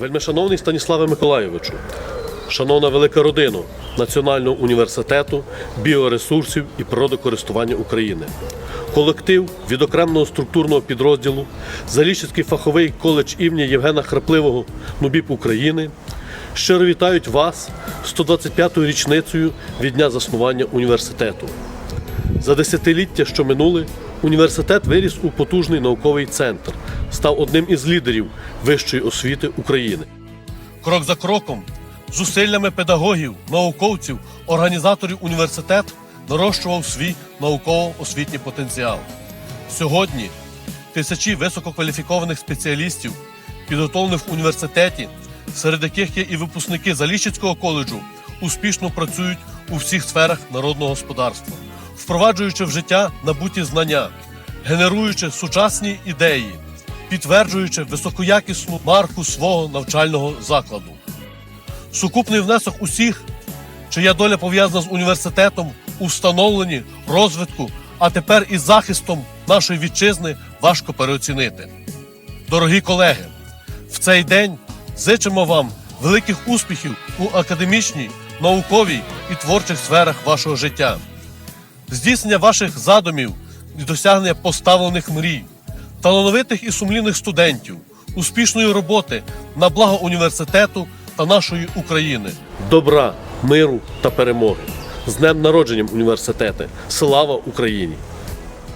Вельмишановний Станіславе Миколайовичу, шановна велика родина Національного університету біоресурсів і природокористування України, колектив відокремленого структурного підрозділу Заліщицький фаховий коледж імені Євгена Храпливого НУБІП України щиро вітають вас 125-ю річницею від дня заснування університету. За десятиліття, що минули, університет виріс у потужний науковий центр, став одним із лідерів вищої освіти України. Крок за кроком, зусиллями педагогів, науковців, організаторів університет нарощував свій науково-освітній потенціал. Сьогодні тисячі висококваліфікованих спеціалістів, підготовлених в університеті, серед яких є і випускники Заліщицького коледжу, успішно працюють у всіх сферах народного господарства, впроваджуючи в життя набуті знання, генеруючи сучасні ідеї, підтверджуючи високоякісну марку свого навчального закладу. Сукупний внесок усіх, чия доля пов'язана з університетом у встановленні, розвитку, а тепер і захистом нашої вітчизни важко переоцінити. Дорогі колеги, в цей день зичимо вам великих успіхів у академічній, науковій і творчих сферах вашого життя, здійснення ваших задумів і досягнення поставлених мрій, талановитих і сумлінних студентів, успішної роботи на благо університету та нашої України, добра, миру та перемоги. З днем народженням університету! Слава Україні!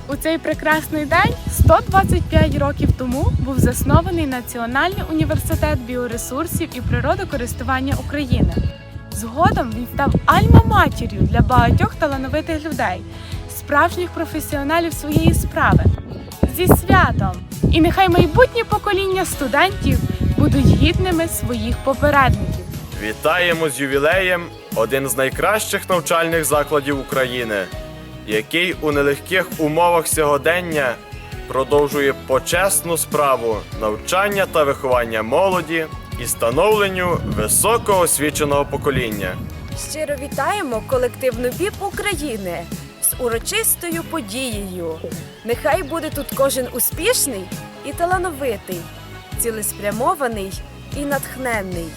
У цей прекрасний день 125 років тому був заснований Національний університет біоресурсів і природокористування України. Згодом він став альма-матір'ю для багатьох талановитих людей, справжніх професіоналів своєї справи. Зі святом! І нехай майбутні покоління студентів будуть гідними своїх попередників. Вітаємо з ювілеєм один з найкращих навчальних закладів України, який у нелегких умовах сьогодення продовжує почесну справу навчання та виховання молоді і становленню високоосвіченого покоління. Щиро вітаємо колективну БІП України урочистою подією. Нехай буде тут кожен успішний і талановитий, цілеспрямований і натхненний.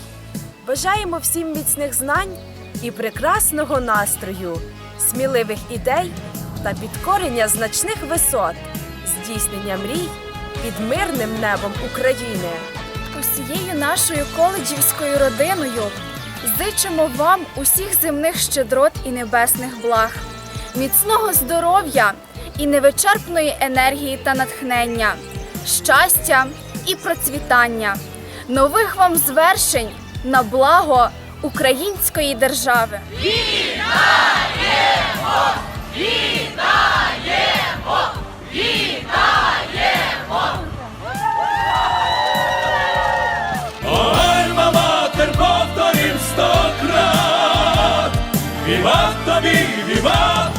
Бажаємо всім міцних знань і прекрасного настрою, сміливих ідей та підкорення значних висот, здійснення мрій під мирним небом України. Усією нашою коледжівською родиною зичимо вам усіх земних щедрот і небесних благ, міцного здоров'я і невичерпної енергії та натхнення, щастя і процвітання, нових вам звершень на благо української держави. Альма Віват тобі, віват,